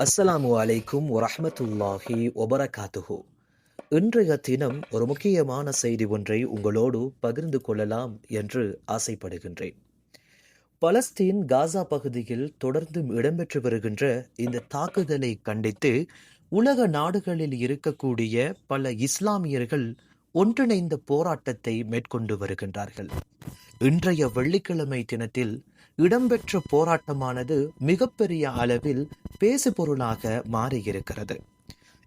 அஸ்ஸலாமு அலைக்கும் வரஹ்மத்துல்லாஹி ஒபரகாத்துஹு இன்றைய தினம் ஒரு முக்கியமான செய்தி ஒன்றை உங்களோடு பகிர்ந்து கொள்ளலாம் என்று ஆசைப்படுகின்றேன். பலஸ்தீன் காசா பகுதியில் தொடர்ந்து இடம்பெற்று வருகின்ற இந்த தாக்குதலை கண்டித்து உலக நாடுகளில் இருக்கக்கூடிய பல இஸ்லாமியர்கள் ஒன்றிணைந்த போராட்டத்தை மேற்கொண்டு வருகின்றார்கள். இன்றைய வெள்ளிக்கிழமை தினத்தில் இடம்பெற்ற போராட்டமானது மிகப்பெரிய அளவில் பேசுபொருளாக மாறியிருக்கிறது.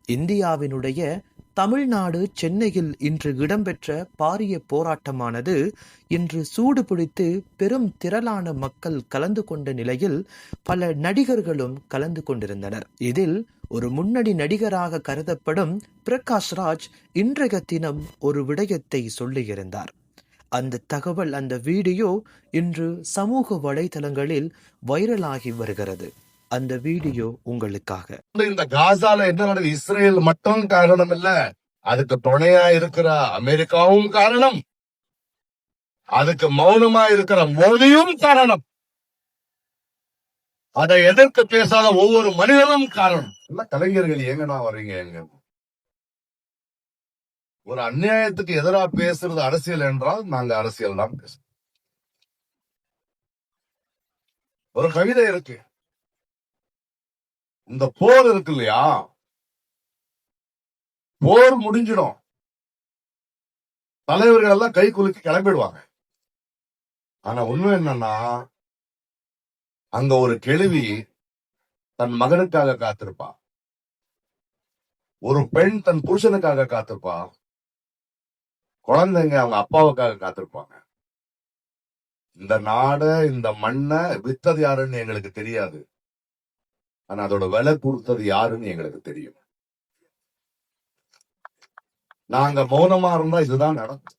இந்தியாவினுடைய தமிழ்நாடு சென்னையில் இன்று இடம்பெற்ற பாரிய போராட்டமானது இன்று சூடு பிடித்து பெரும் திரளான மக்கள் கலந்து கொண்ட நிலையில் பல நடிகர்களும் கலந்து கொண்டிருந்தனர். இதில் ஒரு முன்னணி நடிகராக கருதப்படும் பிரகாஷ் ராஜ் இன்றைய தினம் ஒரு விடயத்தை சொல்லியிருந்தார். அந்த தகவல் அந்த வீடியோ இன்று சமூக வலைதளங்களில் வைரலாகி வருகிறது. அந்த வீடியோ உங்களுக்காக. இந்த காசால என்ன நடக்குது? இஸ்ரேல் மட்டும் காரணம் இல்ல அதுக்கு துணையா இருக்கிற அமெரிக்காவும் காரணம். அதுக்கு மௌனமா இருக்கிற மோடியும் காரணம். அதை எதிர்த்து பேசாத ஒவ்வொரு மனிதனும் காரணம். கலைஞர்கள் எங்கடா வர்றீங்க எங்க ஒரு அநியாயத்துக்கு எதிரா பேசுறது அரசியல் என்றால் நாங்க அரசியல் தான் பேசுறோம். ஒரு கவிதை இருக்கு. இந்த போர் இருக்கு இல்லையா? போர் முடிஞ்சிடும். தலைவர்கள் எல்லாம் கை குலுக்கி கிளம்பிடுவாங்க. ஆனா உண்மை என்னன்னா அங்க ஒரு கெழுவி தன் மகனுக்காக காத்திருப்பா. ஒரு பெண் தன் புருஷனுக்காக காத்திருப்பா. குழந்தைங்க அவங்க அப்பாவுக்காக காத்திருப்பாங்க. இந்த நாட இந்த மண்ணை வித்தது யாருன்னு எங்களுக்கு தெரியாது. ஆனா அதோட விலை கொடுத்தது யாருன்னு எங்களுக்கு தெரியும். நாங்க மௌனமா இருந்தா இதுதான் நடக்கும்.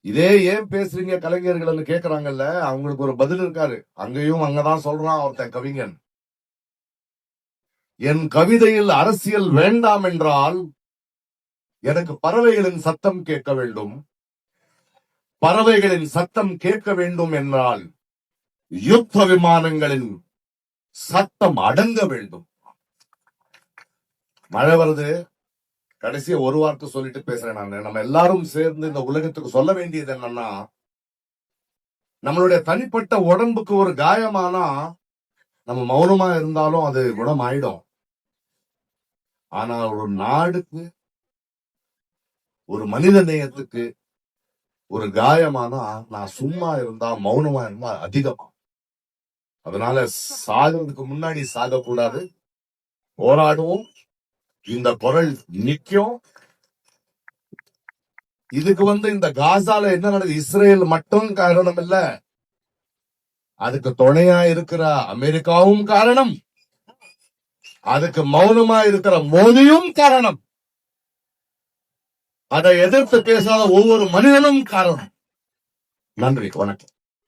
இதே ஏன் பேசுறீங்க கலைஞர்கள்னு கேக்குறாங்கல்ல அவங்களுக்கு ஒரு பதில் இருக்காரு. அங்கேயும் அங்கதான் சொல்றான் ஒருத்தன் கவிஞன். என் கவிதையில் அரசியல் வேண்டாம் என்றால் எனக்கு பறவைகளின் சத்தம் கேட்க வேண்டும். பறவைகளின் சத்தம் கேட்க வேண்டும் என்றால் யுத்த விமானங்களின் சத்தம் அடங்க வேண்டும். மழை வருது. கடைசியா ஒரு வார்த்தை சொல்லிட்டு பேசுறேன் நான். நம்ம எல்லாரும் சேர்ந்து இந்த உலகத்துக்கு சொல்ல வேண்டியது என்னன்னா நம்மளுடைய தனிப்பட்ட உடம்புக்கு ஒரு காயமானா நம்ம மௌனமா இருந்தாலும் அது குணமாயிடும். ஆனா ஒரு நாடுக்கு ஒரு மனித நேயத்துக்கு ஒரு காயமானா நான் சும்மா இருந்தா மௌனமா இருந்தா அதிகமா. அதனால சாகிறதுக்கு முன்னாடி சாகக்கூடாது. போராடுவோம். இந்த குரல் நிற்கும் இதுக்கு வந்து இந்த காசால என்ன நடக்குது? இஸ்ரேல் மட்டும் காரணம் இல்ல. அதுக்கு துணையா இருக்கிற அமெரிக்காவும் காரணம். அதுக்கு மௌனமா இருக்கிற மோதியும் காரணம். அதை எதிர்த்து பேசாத ஒவ்வொரு மனிதனும் காரணம். நன்றி வணக்கம்.